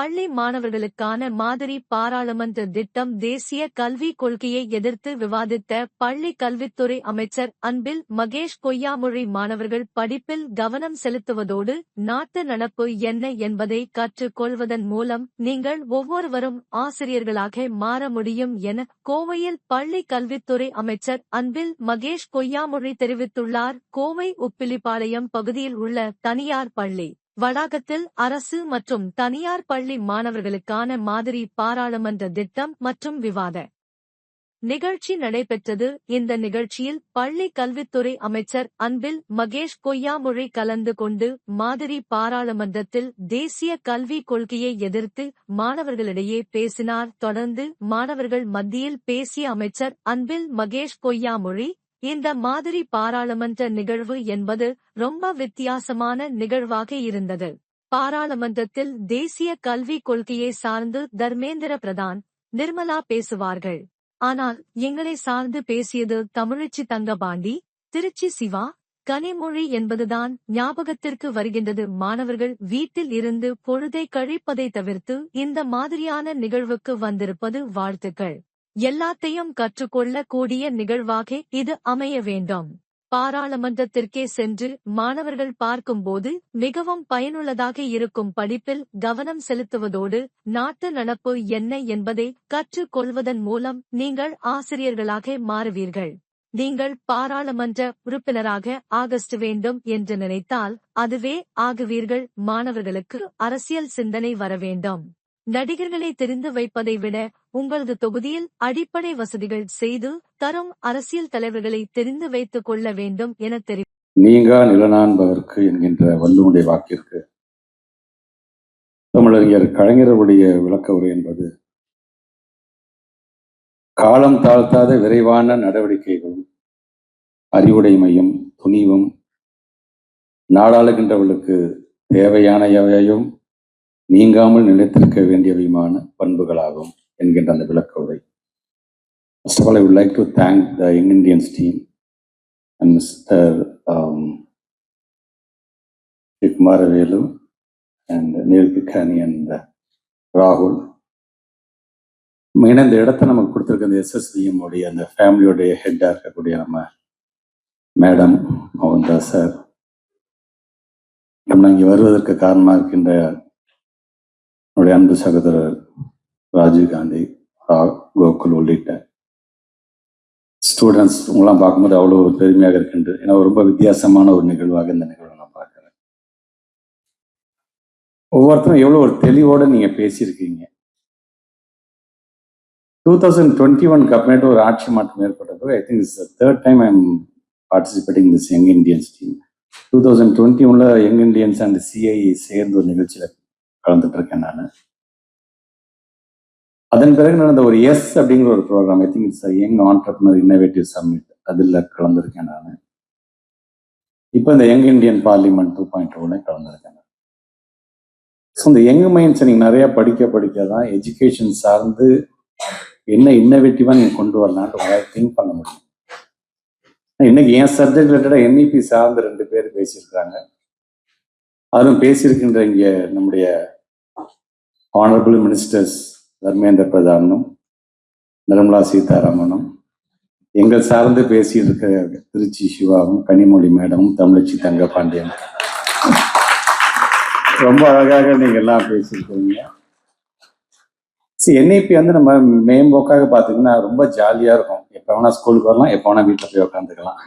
பள்ளி மாணவர்களுக்கான மாதிரி பாராளுமன்ற திட்டம் தேசிய கல்விக் கொள்கையை எதிர்த்து விவாதித்த பள்ளி கல்வித்துறை அமைச்சர் அன்பில் மகேஷ் கொய்யாமொழி மாணவர்கள் படிப்பில் கவனம் செலுத்துவதோடு நாட்டு நடப்பு என்ன என்பதை கற்றுக்கொள்வதன் மூலம் நீங்கள் ஒவ்வொருவரும் ஆசிரியர்களாக மாற முடியும் என கோவையில் பள்ளி கல்வித்துறை அமைச்சர் அன்பில் மகேஷ் கொய்யாமொழி தெரிவித்துள்ளார். கோவை உப்பிலிப்பாளையம் பகுதியில் உள்ள தனியார் பள்ளி வளாகத்தில் அரசு மற்றும் தனியார் பள்ளி மாணவர்களுக்கான மாதிரி பாராளுமன்ற திட்டம் மற்றும் விவாத நிகழ்ச்சி நடைபெற்றது. இந்த நிகழ்ச்சியில் பள்ளி கல்வித்துறை அமைச்சர் அன்பில் மகேஷ் பொய்யாமொழி கலந்து கொண்டு மாதிரி பாராளுமன்றத்தில் தேசிய கல்விக் கொள்கையை எதிர்த்து மாணவர்களிடையே பேசினார். தொடர்ந்து மாணவர்கள் மத்தியில் பேசிய அமைச்சர் அன்பில் மகேஷ் பொய்யாமொழி இந்த மாதிரி பாராளுமன்ற நிகழ்வு என்பது ரொம்ப வித்தியாசமான நிகழ்வாக இருந்தது. பாராளுமன்றத்தில் தேசிய கல்விக் கொள்கையை சார்ந்து தர்மேந்திர பிரதான் நிர்மலா பேசுவார்கள். ஆனால் எங்களை சார்ந்து பேசியது தமிழச்சி தங்கபாண்டி திருச்சி சிவா கனிமொழி என்பதுதான் ஞாபகத்திற்கு வருகின்றது. மாணவர்கள் வீட்டில் இருந்து பொழுதை கழிப்பதை தவிர்த்து இந்த மாதிரியான நிகழ்வுக்கு வந்திருப்பது வாழ்த்துக்கள். எல்லாத்தையும் கற்றுக்கொள்ள கூடிய நிகழ்வாக இது அமைய வேண்டும். பாராளுமன்றத்திற்கே சென்று மாணவர்கள் பார்க்கும்போது மிகவும் பயனுள்ளதாக இருக்கும் படிப்பில் கவனம் செலுத்துவதோடு நாட்டு நடப்பு என்ன என்பதை கற்றுக் கொள்வதன் மூலம் நீங்கள் ஆசிரியர்களாக மாறுவீர்கள். நீங்கள் பாராளுமன்ற உறுப்பினராக ஆகஸ்ட் வேண்டும் என்று நினைத்தால் அதுவே ஆகுவீர்கள். மாணவர்களுக்கு அரசியல் சிந்தனை வர வேண்டும். நடிகர்களை தெரிந்து வைப்பதை விட உங்களது தொகுதியில் அடிப்படை வசதிகள் செய்து தரும் அரசியல் தலைவர்களை தெரிந்து வைத்துக் கொள்ள வேண்டும் என தெரிவித்தார் நீங்கா நிலநான்பவர்க்கு என்கின்ற வள்ளுவனுடைய வாக்கிற்கு தமிழறிஞர் கலைஞருடைய விளக்க உரை என்பது காலம் தாழ்த்தாத விரைவான நடவடிக்கைகளும் அறிவுடைமையும் துணிவும் நாடாளுகின்றவர்களுக்கு தேவையானவையும் நீங்காமல் நிலைத்திருக்க வேண்டியவையுமான பண்புகளாகும் என்கின்ற அந்த விளக்க உரை First of all, I would like to thank the Young Indians and and Mr. Um, Kumaravelu and Neil Pikani uh, மெயினாக இந்த இடத்த நமக்கு கொடுத்துருக்க அந்த எஸ்எஸ்பிஎம் உடைய அந்த ஃபேமிலியோடைய ஹெட்டாக இருக்கக்கூடிய நம்ம மேடம் மோகன்தாஸ் சார் நம்ம இங்கே வருவதற்கு காரணமாக இருக்கின்ற என்னுடைய அன்பு சகோதரர் ராஜீவ் காந்தி ரா- கோகுல் உள்ளிட்ட ஸ்டூடெண்ட்ஸ் உங்களாம் பார்க்கும்போது அவ்வளோ ஒரு பெருமையாக இருக்கின்றது. ஏன்னா ரொம்ப வித்தியாசமான ஒரு நிகழ்வாக இந்த நிகழ்வை நான் பார்க்குறேன். ஒவ்வொருத்தரும் எவ்வளோ ஒரு தெளிவோட நீங்கள் பேசியிருக்கீங்க. டூ தௌசண்ட் டுவெண்ட்டி ஒன் அப்புறமேட்டு ஒரு ஆட்சி மாற்றம் ஏற்பட்டப்போ I think it's third time I'm participating this young Indians team two thousand twenty ஒன்ல யங் இந்தியன்ஸ் அண்ட் சிஐ சேர்ந்து ஒரு நிகழ்ச்சியில் கலந்துட்டு இருக்கேன் நான். அதன் பிறகு நடந்த ஒரு எஸ் அப்படிங்கிற ஒரு program I think it's young entrepreneur innovative summit அதில் கலந்துருக்கேன் நான். இப்போ இந்த young Indian parliament two point டூல கலந்துருக்கேன் ஸோ இந்த யங் மைண்ட்ஸை நீங்கள் நிறைய படிக்க படிக்க தான் எஜுகேஷன் சார்ந்து என்ன இன்னோவேட்டிவாக நீங்கள் கொண்டு வரலான்ட்டு உங்களால் திங்க் பண்ண முடியும். இன்னைக்கு என் சப்ஜெக்ட் ரிலேட்டடாக என்இபி சார்ந்து ரெண்டு பேர் பேசியிருக்கிறாங்க. அதுவும் பேசியிருக்கின்ற இங்கே நம்முடைய ஆனரபிள் மினிஸ்டர்ஸ் தர்மேந்திர பிரதானும் நிர்மலா சீதாராமனும் எங்கள் சார்ந்து பேசியிருக்கிற திருச்சி சிவாவும் கனிமொழி மேடமும் தமிழச்சி தங்க பாண்டியன் ரொம்ப அழகாக நீங்கள் எல்லாம் பேசியிருக்கீங்க. என்ஐபி வந்து நம்ம மேம்போக்காக பார்த்தீங்கன்னா ரொம்ப ஜாலியாக இருக்கும். எப்போ வேணால் ஸ்கூலுக்கு வரலாம் எப்போ வேணால் வீட்டில் போய் உட்காந்துக்கலாம்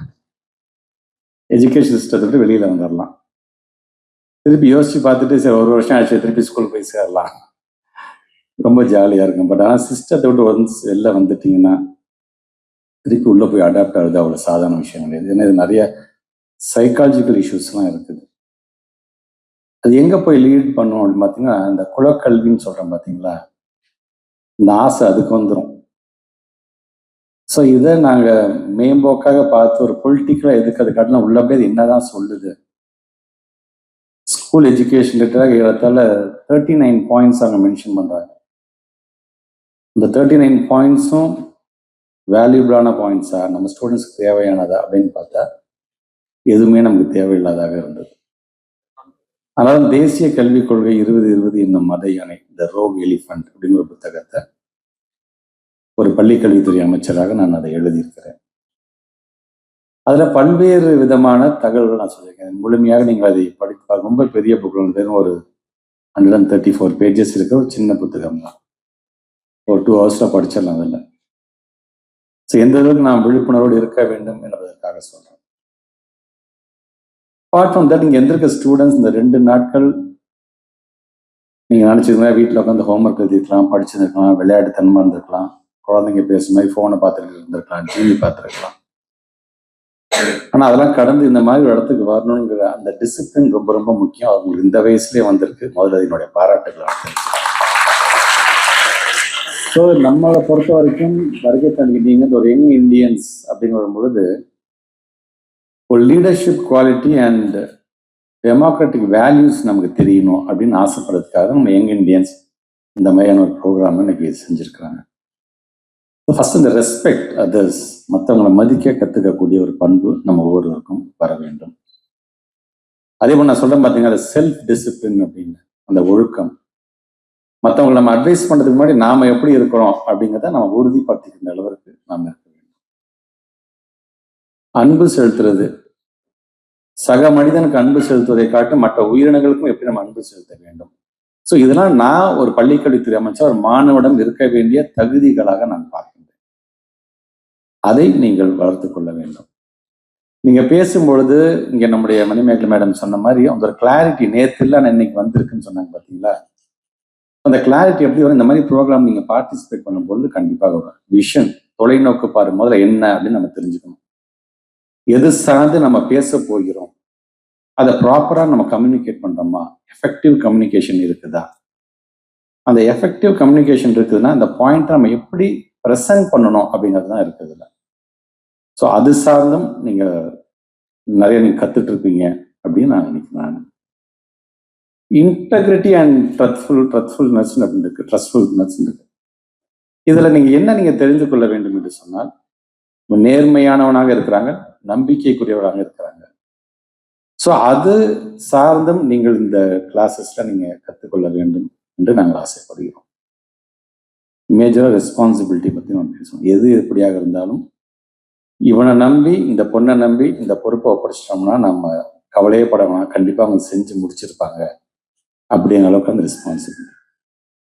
எஜுகேஷன் சிஸ்டத்தை விட்டு வெளியில் வந்துடலாம் திருப்பி யோசிச்சு பார்த்துட்டு சரி ஒரு வருஷம் ஆச்சு திருப்பி ஸ்கூல் போய் சேரலாம். ரொம்ப ஜாலியாக இருக்கும். பட் ஆனால் சிஸ்டத்தை விட்டு ஒன்ஸ் வெளில வந்துட்டிங்கன்னா திருப்பி உள்ளே போய் அடாப்ட் ஆகுது அவ்வளோ சாதாரண விஷயம் கிடையாது. ஏன்னா இது நிறைய சைக்காலஜிக்கல் இஷ்யூஸ்லாம் இருக்குது. அது எங்கே போய் லீட் பண்ணும் அப்படின்னு பார்த்தீங்கன்னா இந்த குலக்கல்வின்னு சொல்கிறேன் பார்த்தீங்களா இந்த ஆசை அதுக்கு வந்துடும் ஸோ இதை நாங்கள் மேம்போக்காக பார்த்து ஒரு பொலிட்டிக்கலாக எதுக்கு அது காட்டிலும் உள்ளபடியே அது என்னதான் சொல்லுது? ஸ்கூல் எஜுகேஷன் ரிலேட்டடாக ஏறத்தால தேர்ட்டி நைன் பாயிண்ட்ஸ் அவங்க மென்ஷன் பண்ணுறாங்க இந்த தேர்ட்டி நைன் பாயிண்ட்ஸும் வேல்யூபிளான பாயிண்ட்ஸா நம்ம ஸ்டூடெண்ட்ஸ்க்கு தேவையானதா? அப்படின்னு பார்த்தா எதுவுமே நமக்கு தேவையில்லாதாக இருந்தது. அதனால தேசிய கல்விக் கொள்கை இருபது இருபது என்னும் மத யானை த ரோக் எலிஃபண்ட் அப்படிங்கிற ஒரு புத்தகத்தை ஒரு பள்ளிக்கல்வித்துறை அமைச்சராக நான் அதை எழுதியிருக்கிறேன். அதில் பல்வேறு விதமான தகவல்கள் நான் சொல்லியிருக்கேன். முழுமையாக நீங்கள் அதை படித்து ரொம்ப பெரிய புத்தகம் வெறும் ஒரு hundred and thirty four pages இருக்கிற ஒரு சின்ன புத்தகம் தான். ஒரு டூ ஹவர்ஸில் படிச்சிடலாம் அதில். ஸோ எந்த அளவுக்கு நான் விழிப்புணர்வோடு இருக்க வேண்டும் என்பதற்காக சொல்கிறேன் அப்பார்ட் ஃப்ரம் தட் இங்கே எந்திருக்க ஸ்டூடெண்ட்ஸ் இந்த ரெண்டு நாட்கள் நீங்கள் நினச்சிருந்தா வீட்டில் உட்காந்து ஹோம்ஒர்க் எழுதிருக்கலாம் படிச்சிருக்கலாம் விளையாட்டுத்தனமாக இருந்திருக்கலாம் குழந்தைங்க பேசும் மாதிரி ஃபோனை பார்த்துட்டு இருந்திருக்கலாம் டிவி பார்த்துருக்கலாம். ஆனால் அதெல்லாம் கடந்து இந்த மாதிரி ஒரு இடத்துக்கு வரணுங்கிற அந்த டிசிப்ளின் ரொம்ப ரொம்ப முக்கியம். அவங்களுக்கு இந்த வயசுலேயே வந்திருக்கு. முதல்ல என்னுடைய பாராட்டுகள் ஸோ நம்மளை பொறுத்த வரைக்கும் வருகை தந்துக்கிட்டீங்க ஒரு யங் இந்தியன்ஸ் அப்படிங்கிற பொழுது ஒரு leadership quality and democratic values நமக்கு தெரியணும் அப்படின்னு ஆசைப்படுறதுக்காக நம்ம யங் இந்தியன்ஸ் இந்த மாதிரியான ஒரு ப்ரோக்ராம் இன்னைக்கு செஞ்சுருக்கிறாங்க. ஃபஸ்ட் இந்த ரெஸ்பெக்ட் அதர்ஸ் மற்றவங்களை மதிக்க கற்றுக்கக்கூடிய ஒரு பண்பு நம்ம ஒவ்வொருவருக்கும் வர வேண்டும். அதே போல் நான் சொல்றேன் பார்த்தீங்கன்னா செல்ஃப் டிசிப்ளின் அப்படின்னு அந்த ஒழுக்கம். மற்றவங்களை நம்ம அட்வைஸ் பண்ணுறதுக்கு முன்னாடி நாம எப்படி இருக்கிறோம் அப்படிங்கிறத நம்ம உறுதிப்படுத்திக்கிற அளவிற்கு நாம் இருக்க வேண்டும். அன்பு செலுத்துறது. சக மனிதனுக்கு அன்பு செலுத்துவதை காட்டு மற்ற உயிரினங்களுக்கும் எப்படி நம்ம அன்பு செலுத்த வேண்டும். ஸோ இதெல்லாம் நான் ஒரு பள்ளிக்கல்வித்துறை அமைச்சர் ஒரு மாணவனிடம் இருக்க வேண்டிய தகுதிகளாக நான் பார்க்கிறேன். அதை நீங்கள் வளர்த்து கொள்ள வேண்டும். நீங்க பேசும்பொழுது இங்க நம்முடைய மணிமேகலை மேடம் சொன்ன மாதிரி அந்த ஒரு கிளாரிட்டி நேற்று இல்லை இன்னைக்கு வந்திருக்குன்னு சொன்னாங்க பார்த்தீங்களா அந்த கிளாரிட்டி எப்படி வரும்? இந்த மாதிரி ப்ரோக்ராம் நீங்க பார்ட்டிசிபேட் பண்ணும்பொழுது கண்டிப்பாக வரும். விஷன் தொலைநோக்கு பாரு முதல்ல என்ன அப்படின்னு நம்ம தெரிஞ்சுக்கணும். எது சார்ந்து நம்ம பேச போகிறோம்? அதை ப்ராப்பரா நம்ம கம்யூனிகேட் பண்றோமா? எஃபெக்டிவ் கம்யூனிகேஷன் இருக்குதா? அந்த எஃபெக்டிவ் கம்யூனிகேஷன் இருக்குதுன்னா அந்த பாயிண்ட் நம்ம எப்படி ப்ரெசன்ட் பண்ணணும் அப்படிங்கிறது தான் இருக்குதுல்ல. ஸோ அது சார்ந்தும் நீங்கள் நிறைய நீங்கள் கற்றுட்டு இருப்பீங்க அப்படின்னு நான் நினைக்கிறேன். இன்டெகிரிட்டி அண்ட் ட்ரஸ்ட்ஃபுல் ட்ரஸ்ட்ஃபுல்னஸ் அப்படின்னு இருக்கு. ட்ரஸ்ட்ஃபுல்னஸ் இருக்கு. இதில் நீங்கள் என்ன நீங்கள் தெரிந்து கொள்ள வேண்டும் என்று சொன்னால் நேர்மையானவனாக இருக்கிறாங்க நம்பிக்கைக்குரியவராக இருக்கிறாங்க. ஸோ அது சார்ந்தும் நீங்கள் இந்த கிளாஸஸில் நீங்கள் கற்றுக்கொள்ள வேண்டும் என்று நாங்கள் ஆசைப்படுகிறோம். மேஜராக ரெஸ்பான்சிபிலிட்டி பற்றி நம்ம பேசுவோம். எது எப்படியாக இருந்தாலும் இவனை நம்பி இந்த பொண்ணை நம்பி இந்த பொறுப்பை ஒப்படைச்சிட்டோம்னா நம்ம கவலையே பட வேணாம் அவங்க செஞ்சு முடிச்சிருப்பாங்க அப்படிங்கிற அளவுக்கு அந்த ரெஸ்பான்சிபிலிட்டி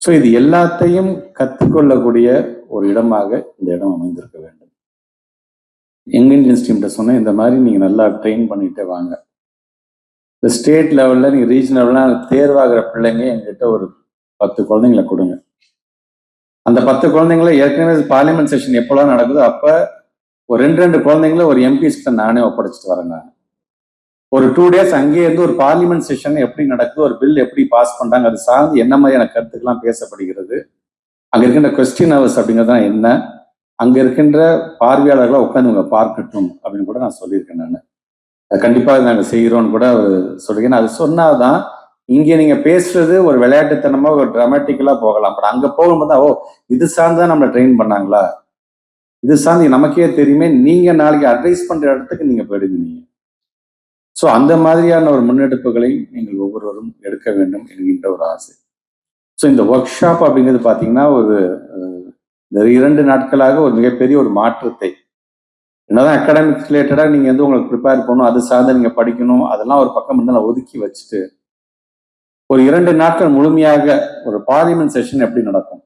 ஸோ இது எல்லாத்தையும் கற்றுக்கொள்ளக்கூடிய ஒரு இடமாக இந்த இடம் அமைந்திருக்க வேண்டும். எங்க இந்தியன் டீம்கிட்ட சொன்னேன் இந்த மாதிரி நீங்கள் நல்லா ட்ரெயின் பண்ணிகிட்டே வாங்க. இந்த ஸ்டேட் லெவலில் நீங்கள் ரீஜனல் லெவலில் தேர்வாகிற பிள்ளைங்க எங்கிட்ட ஒரு பத்து குழந்தைங்கள கொடுங்க. அந்த பத்து குழந்தைங்கள ஏற்கனவே பார்லிமெண்ட் செஷன் எப்போல்லாம் நடக்குதோ அப்போ ஒரு ரெண்டு ரெண்டு குழந்தைங்கள ஒரு எம்பிஸ்கிட்ட நானே ஒப்படைச்சிட்டு வரேன் நான். ஒரு டூ டேஸ் அங்கேயே இருந்து ஒரு பார்லிமெண்ட் செஷன் எப்படி நடக்குது ஒரு பில் எப்படி பாஸ் பண்றாங்க அது சார்ந்து என்ன மாதிரியான கருத்துக்கெல்லாம் பேசப்படுகிறது அங்க இருக்கின்ற கொஸ்டின் ஹவர்ஸ் அப்படிங்கிறது என்ன அங்க இருக்கின்ற பார்வையாளர்களை உட்காந்து உங்க பார்க்கட்டும் அப்படின்னு கூட நான் சொல்லியிருக்கேன் நான். கண்டிப்பாக நாங்கள் செய்கிறோம்னு கூட அவர் சொல்லியிருக்கேன் அது சொன்னாதான் இங்கே நீங்க பேசுறது ஒரு விளையாட்டுத்தனமா ஒரு ட்ராமட்டிக்கலா போகலாம். பட் அங்க போகும்போது ஓ இது சார்ந்து நம்மளை ட்ரெயின் பண்ணாங்களா? இது சார்ந்து நமக்கே தெரியுமே நீங்க நாளைக்கு அட்வைஸ் பண்ற இடத்துக்கு நீங்க போயிடுங்க ஸோ அந்த மாதிரியான ஒரு முன்னெடுப்புகளை நீங்கள் ஒவ்வொருவரும் எடுக்க வேண்டும் என்கின்ற ஒரு ஆசை. ஸோ இந்த ஒர்க் ஷாப் அப்படிங்கிறது பார்த்தீங்கன்னா ஒரு இந்த இரண்டு நாட்களாக ஒரு மிகப்பெரிய ஒரு மாற்றத்தை. என்னதான் அகாடமிக்ஸ் ரிலேட்டடாக நீங்கள் வந்து உங்களுக்கு ப்ரிப்பேர் பண்ணணும் அது சார்ந்து நீங்கள் படிக்கணும் அதெல்லாம் ஒரு பக்கம் வந்து நான் ஒதுக்கி வச்சுட்டு ஒரு இரண்டு நாட்கள் முழுமையாக ஒரு பார்லிமெண்ட் செஷன் எப்படி நடக்கும்?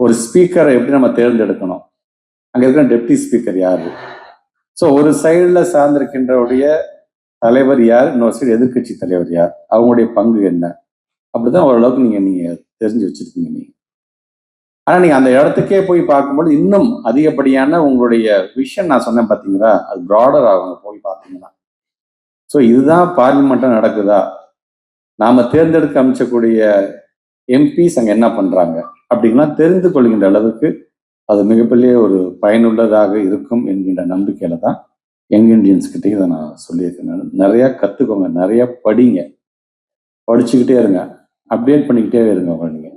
ஒரு ஸ்பீக்கரை எப்படி நம்ம தேர்ந்தெடுக்கணும்? அங்கே இருக்கிற டெப்டி ஸ்பீக்கர் யாரு? ஸோ ஒரு சைடில் சார்ந்திருக்கின்றவுடைய தலைவர் யார்? இன்னொரு சைடு எதிர்கட்சி தலைவர் யார்? அவங்களுடைய பங்கு என்ன? அப்படிதான் ஓரளவுக்கு நீங்க நீங்க தெரிஞ்சு வச்சிருக்கீங்க நீங்க. ஆனா நீங்க அந்த இடத்துக்கே போய் பார்க்கும்போது இன்னும் அதிகப்படியான உங்களுடைய விஷன் நான் சொன்னேன் பாத்தீங்களா? அது ப்ராடர் ஆகுங்க போய் பார்த்தீங்கன்னா. ஸோ இதுதான் பார்லிமெண்ட்டா நடக்குதா? நாம தேர்ந்தெடுக்க அமைச்சக்கூடிய எம்பிஸ் அங்கே என்ன பண்றாங்க? அப்படின்னா தெரிந்து கொள்கின்ற அளவுக்கு அது மிகப்பெரிய ஒரு பயனுள்ளதாக இருக்கும் என்கின்ற நம்பிக்கையில தான் யங் இண்டியன்ஸ் கிட்டே இதை நான் சொல்லியிருக்கேன். நிறையா கற்றுக்கோங்க நிறையா படிங்க. படிச்சுக்கிட்டே இருங்க. அப்டேட் பண்ணிக்கிட்டே இருங்க உங்களை நீங்கள்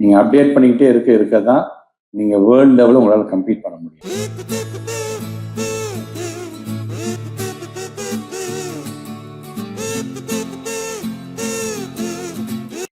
நீங்கள் அப்டேட் பண்ணிக்கிட்டே இருக்க இருக்க தான் நீங்கள் வேர்ல்டு லெவலில் உங்களால் கம்ப்ளீட் பண்ண முடியும்.